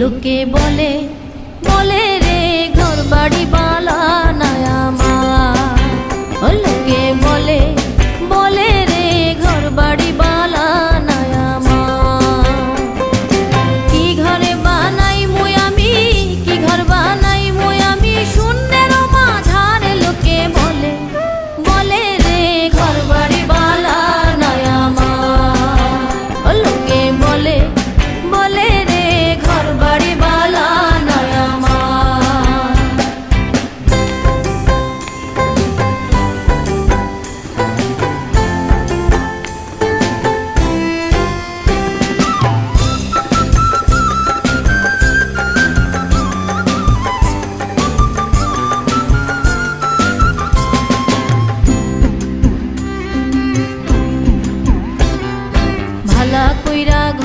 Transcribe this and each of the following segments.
লোকে বলে বলে রে ঘর বাড়ি বা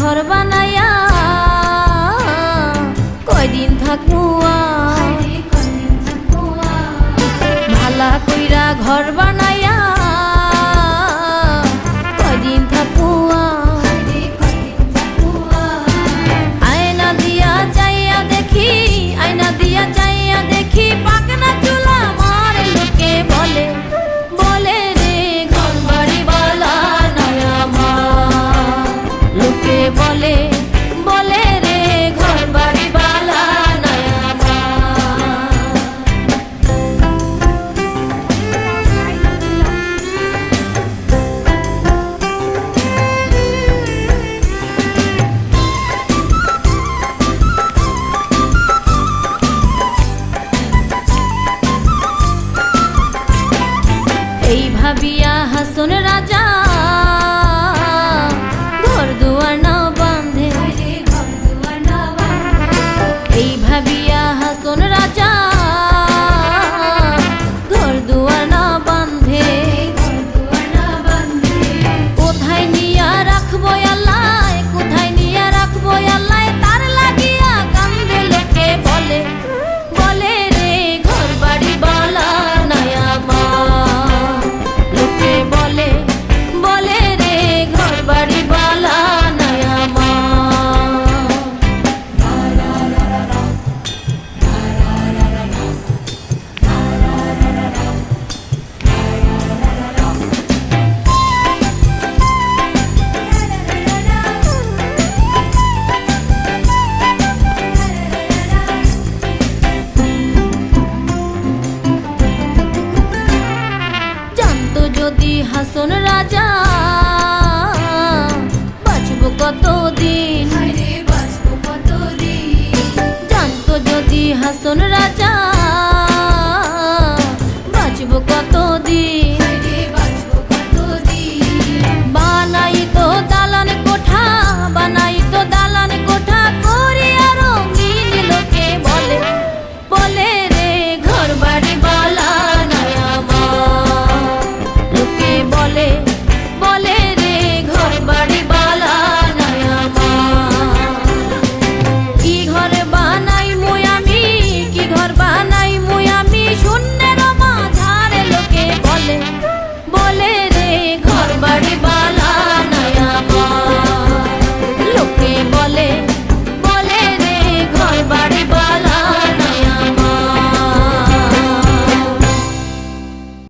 ঘর বানায়া কয়দিন থাকব बिया हसन राजा কতদিন?